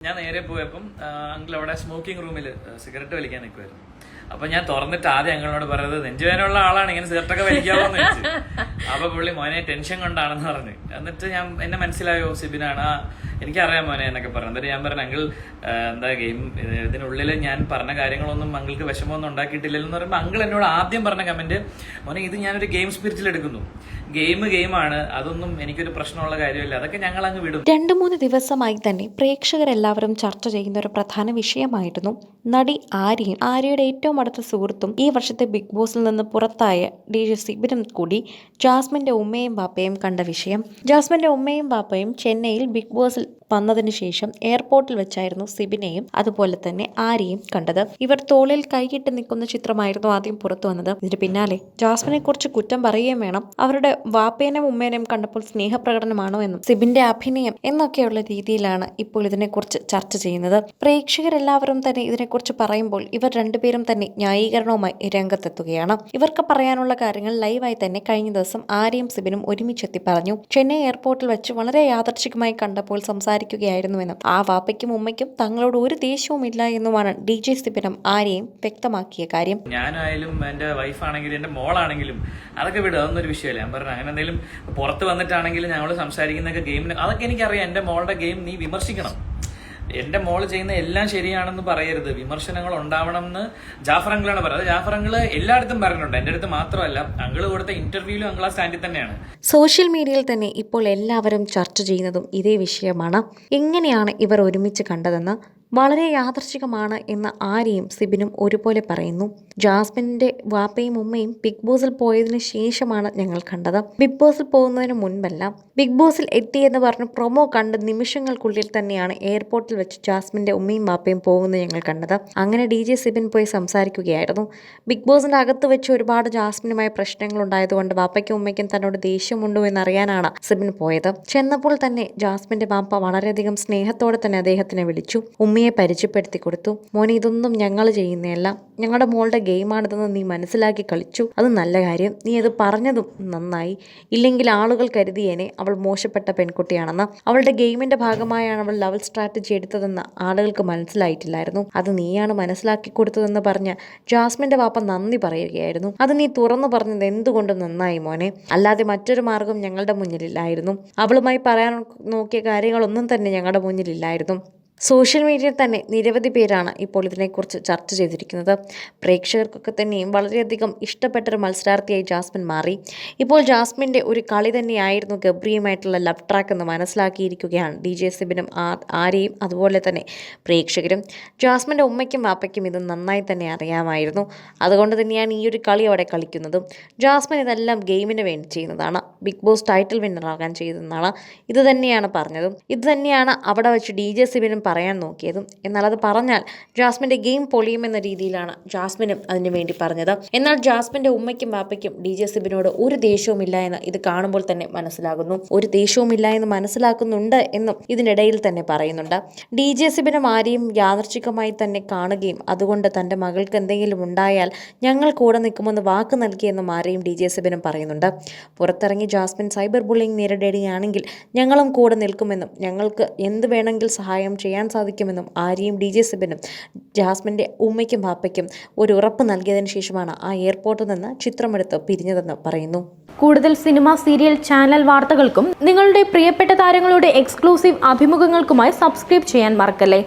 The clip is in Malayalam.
ഞാൻ നേരെ പോയപ്പം അങ്കിൾ അവിടെ സ്മോക്കിംഗ് റൂമിൽ സിഗരറ്റ് വലിക്കാൻ നിൽക്കുമായിരുന്നു അപ്പൊ ഞാൻ തുറന്നിട്ട് ആദ്യം അങ്ങളോട് പറയുന്നത് നെഞ്ചുവേനുള്ള ആളാണ് ഇങ്ങനെ സിഗരറ്റൊക്കെ വലിക്കാമോ അപ്പൊ പുള്ളി മോനെ ടെൻഷൻ കൊണ്ടാണെന്ന് പറഞ്ഞു. എന്നിട്ട് ഞാൻ എന്നെ മനസ്സിലായോ സിബിനാണ്. എനിക്കറിയാം മോനെ എന്നൊക്കെ പറഞ്ഞു. എന്നിട്ട് ഞാൻ പറഞ്ഞു അങ്കിൾ എന്താ ഗെയിം ഇതിനുള്ളിൽ ഞാൻ പറഞ്ഞ കാര്യങ്ങളൊന്നും അങ്കിൾക്ക് വിഷമമൊന്നും ഉണ്ടാക്കിയിട്ടില്ലല്ലോ എന്ന് പറയുമ്പോൾ അങ്കിൾ എന്നോട് ആദ്യം പറഞ്ഞ കമന്റ് മോനെ ഇത് ഞാനൊരു ഗെയിം സ്പിരിറ്റിൽ എടുക്കുന്നു. ഗെയിം ഗെയിമാണ്. അതൊന്നും എനിക്കൊരു പ്രശ്നമുള്ള കാര്യമില്ല. അതൊക്കെ ഞങ്ങൾ അങ്ങ് വിടും. രണ്ട് മൂന്ന് ദിവസമായി തന്നെ പ്രേക്ഷകരെല്ലാവരും ചർച്ച ചെയ്യുന്ന ഒരു പ്രധാന വിഷയമായിരുന്നു നടി ആര്യയും. ആര്യയുടെ ഏറ്റവും അടുത്ത സുഹൃത്തും ഈ വർഷത്തെ ബിഗ് ബോസിൽ നിന്ന് പുറത്തായ ഡി ജെ സിബിനും കൂടി ജാസ്മിന്റെ ഉമ്മയും പാപ്പയും കണ്ട വിഷയം. ജാസ്മിന്റെ ഉമ്മയും പാപ്പയും ചെന്നൈയിൽ ബിഗ് ബോസിൽ വന്നതിന് ശേഷം എയർപോർട്ടിൽ വെച്ചായിരുന്നു സിബിനെയും അതുപോലെ തന്നെ ആരെയും കണ്ടത്. ഇവർ തോളിൽ കൈകിട്ട് നിൽക്കുന്ന ചിത്രമായിരുന്നു ആദ്യം പുറത്തു വന്നത്. ഇതിന് പിന്നാലെ ജാസ്മിനെ കുറിച്ച് കുറ്റം പറയുകയും വേണം. അവരുടെ വാപ്പേനെയും ഉമ്മേനെയും കണ്ടപ്പോൾ സ്നേഹപ്രകടനമാണോ എന്നും സിബിന്റെ അഭിനയം എന്നൊക്കെയുള്ള രീതിയിലാണ് ഇപ്പോൾ ഇതിനെക്കുറിച്ച് ചർച്ച ചെയ്യുന്നത്. പ്രേക്ഷകരെല്ലാവരും തന്നെ ഇതിനെക്കുറിച്ച് പറയുമ്പോൾ ഇവർ രണ്ടുപേരും തന്നെ ന്യായീകരണവുമായി രംഗത്തെത്തുകയാണ്. ഇവർക്ക് പറയാനുള്ള കാര്യങ്ങൾ ലൈവായി തന്നെ കഴിഞ്ഞ ദിവസം ആര്യയും സിബിനും ഒരുമിച്ചെത്തി പറഞ്ഞു. ചെന്നൈ എയർപോർട്ടിൽ വെച്ച് വളരെ യാദർച്ഛികമായി കണ്ടപ്പോൾ സംസാരിക്കുകയായിരുന്നുവെന്നും ആ വാപ്പയ്ക്കും ഉമ്മയ്ക്കും തങ്ങളോട് ഒരു ദേഷ്യവും ഇല്ല എന്നുമാണ് ഡി ജെ സിബിനും ആര്യയും വ്യക്തമാക്കിയ കാര്യം. ഞാനായാലും എന്റെ വൈഫാണെങ്കിലും എന്റെ മോളാണെങ്കിലും അതൊക്കെ വിടും അതൊന്നും ഒരു വിഷയമല്ല. ഞാൻ പറഞ്ഞു അങ്ങനെ എന്തെങ്കിലും പുറത്ത് വന്നിട്ടാണെങ്കിലും ഞങ്ങൾ സംസാരിക്കുന്നൊക്കെ ഗെയിമിന് അതൊക്കെ എനിക്കറിയാം. എന്റെ മോളുടെ ഗെയിം നീ വിമർശിക്കണം. എന്റെ മോൾ ചെയ്യുന്ന എല്ലാം ശരിയാണെന്ന് പറയരുത്. വിമർശനങ്ങൾ ഉണ്ടാവണം എന്ന് ജാഫർ അങ്കിളാണ് പറയുന്നത്. ജാഫർ അങ്കിൾ എല്ലായിടത്തും പറഞ്ഞിട്ടുണ്ട്. എന്റെ അടുത്ത് മാത്രമല്ല അങ്കിൾ കൊടുത്ത ഇന്റർവ്യൂവിലും അങ്കിൾ ആ സ്റ്റാൻഡിൽ തന്നെയാണ്. സോഷ്യൽ മീഡിയയിൽ തന്നെ ഇപ്പോൾ എല്ലാവരും ചർച്ച ചെയ്യുന്നതും ഇതേ വിഷയമാണ്. എങ്ങനെയാണ് ഇവർ ഒരുമിച്ച് കണ്ടതെന്ന് വളരെ യാദർശികമാണ് എന്ന് ആര്യയും സിബിനും ഒരുപോലെ പറയുന്നു. ജാസ്മിന്റെ വാപ്പയും ഉമ്മയും ബിഗ് ബോസിൽ പോയതിനു ശേഷമാണ് ഞങ്ങൾ കണ്ടത്. ബിഗ് ബോസിൽ പോകുന്നതിന് മുൻപല്ല ബിഗ് ബോസിൽ എത്തിയെന്ന് പറഞ്ഞ് പ്രൊമോ കണ്ട് നിമിഷങ്ങൾക്കുള്ളിൽ തന്നെയാണ് എയർപോർട്ടിൽ വെച്ച് ജാസ്മിന്റെ ഉമ്മയും മാപ്പയും പോകുന്നത് ഞങ്ങൾ കണ്ടത്. അങ്ങനെ ഡി ജെ സിബിൻ പോയി സംസാരിക്കുകയായിരുന്നു. ബിഗ് ബോസിന്റെ അകത്ത് വെച്ച് ഒരുപാട് ജാസ്മിനുമായി പ്രശ്നങ്ങൾ ഉണ്ടായതുകൊണ്ട് വാപ്പയ്ക്കും ഉമ്മയ്ക്കും തന്നോട് ദേഷ്യമുണ്ടോ എന്നറിയാനാണ് സിബിൻ പോയത്. ചെന്നപ്പോൾ തന്നെ ജാസ്മിന്റെ വാപ്പ വളരെയധികം സ്നേഹത്തോടെ തന്നെ അദ്ദേഹത്തിനെ വിളിച്ചു. ഉമ്മയെ പരിചയപ്പെടുത്തി കൊടുത്തു. മോനെ ഇതൊന്നും ഞങ്ങൾ ചെയ്യുന്നതല്ല. ഞങ്ങളുടെ മോളുടെ ഗെയിമാണിതെന്ന് നീ മനസ്സിലാക്കി കളിച്ചു. അത് നല്ല കാര്യം. നീ അത് പറഞ്ഞതും നന്നായി. ഇല്ലെങ്കിൽ ആളുകൾ കരുതിയേനെ. അവൾ മോശപ്പെട്ട പെൺകുട്ടിയാണെന്ന്. അവളുടെ ഗെയിമിന്റെ ഭാഗമായാണ് അവൾ ലവൽ സ്ട്രാറ്റജി എടുത്തതെന്ന് ആളുകൾക്ക് മനസ്സിലായിട്ടില്ലായിരുന്നു. അത് നീയാണ് മനസ്സിലാക്കി കൊടുത്തതെന്ന് പറഞ്ഞ് ജാസ്മിന്റെ വാപ്പ നന്ദി പറയുകയായിരുന്നു. അത് നീ തുറന്നു പറഞ്ഞത് എന്തുകൊണ്ട് നന്നായി മോനെ? അല്ലാതെ മറ്റൊരു മാർഗം ഞങ്ങളുടെ മുന്നിലില്ലായിരുന്നു. അവളുമായി പറയാൻ നോക്കിയ കാര്യങ്ങളൊന്നും തന്നെ ഞങ്ങളുടെ മുന്നിലില്ലായിരുന്നു. സോഷ്യൽ മീഡിയയിൽ തന്നെ നിരവധി പേരാണ് ഇപ്പോൾ ഇതിനെക്കുറിച്ച് ചർച്ച ചെയ്തിരിക്കുന്നത്. പ്രേക്ഷകർക്കൊക്കെ തന്നെയും വളരെയധികം ഇഷ്ടപ്പെട്ടൊരു മത്സരാർത്ഥിയായി ജാസ്മിൻ മാറി. ഇപ്പോൾ ജാസ്മിന്റെ ഒരു കളി തന്നെയായിരുന്നു ഗബ്രിയുമായിട്ടുള്ള ലവ് ട്രാക്ക് എന്ന് മനസ്സിലാക്കിയിരിക്കുകയാണ് ഡി ജെ സിബിനും ആരെയും അതുപോലെ തന്നെ പ്രേക്ഷകരും. ജാസ്മിന്റെ ഉമ്മയ്ക്കും വാപ്പയ്ക്കും ഇത് നന്നായി തന്നെ അറിയാമായിരുന്നു. അതുകൊണ്ട് തന്നെയാണ് ഈ ഒരു കളി അവിടെ കളിക്കുന്നതും. ജാസ്മിൻ ഇതെല്ലാം ഗെയിമിന് വേണ്ടി ചെയ്യുന്നതാണ്. ബിഗ് ബോസ് ടൈറ്റിൽ വിന്നറാകാൻ ചെയ്യുന്നതാണ് ഇത് തന്നെയാണ് പറഞ്ഞതും. ഇത് തന്നെയാണ് അവിടെ വെച്ച് ഡി ജെ സിബിനും പറയാൻ നോക്കിയതും. എന്നാൽ അത് പറഞ്ഞാൽ ജാസ്മിന്റെ ഗെയിം പൊളിയുമെന്ന രീതിയിലാണ് ജാസ്മിനും അതിനു വേണ്ടി പറഞ്ഞത്. എന്നാൽ ജാസ്മിന്റെ ഉമ്മയ്ക്കും ബാപ്പയ്ക്കും ഡി ജെ സിബിനോട് ഒരു ദേഷ്യവുമില്ല എന്ന് ഇത് കാണുമ്പോൾ തന്നെ മനസ്സിലാകുന്നു. ഒരു ദേഷ്യവുമില്ല എന്ന് മനസ്സിലാക്കുന്നുണ്ട് എന്നും ഇതിനിടയിൽ തന്നെ പറയുന്നുണ്ട്. ഡി ജെ സിബിനും ആരെയും യാദർച്ഛികമായി തന്നെ കാണുകയും അതുകൊണ്ട് തന്റെ മകൾക്ക് എന്തെങ്കിലും ഉണ്ടായാൽ ഞങ്ങൾ കൂടെ നിൽക്കുമെന്ന് വാക്ക് നൽകിയെന്നും ആരെയും ഡി ജെ സിബിനും പറയുന്നുണ്ട്. പുറത്തിറങ്ങി ജാസ്മിൻ സൈബർ ബുള്ളിംഗ് നേരിടുകയാണെങ്കിൽ ഞങ്ങളും കൂടെ നിൽക്കുമെന്നും ഞങ്ങൾക്ക് എന്ത് വേണമെങ്കിൽ സഹായം ചെയ്യാൻ സാധിക്കുമെന്നും ആര്യയും ഡി ജെ സിബിനും ജാസ്മിന്റെ ഉമ്മയ്ക്കും പാപ്പയ്ക്കും ഒരു ഉറപ്പ് നൽകിയതിനു ശേഷമാണ് ആ എയർപോർട്ടിൽ നിന്ന് ചിത്രമെടുത്ത് പിരിഞ്ഞതെന്ന് പറയുന്നു. കൂടുതൽ സിനിമ സീരിയൽ ചാനൽ വാർത്തകൾക്കും നിങ്ങളുടെ പ്രിയപ്പെട്ട താരങ്ങളുടെ എക്സ്ക്ലൂസീവ് അഭിമുഖങ്ങൾക്കുമായി സബ്സ്ക്രൈബ് ചെയ്യാൻ മറക്കല്ലേ?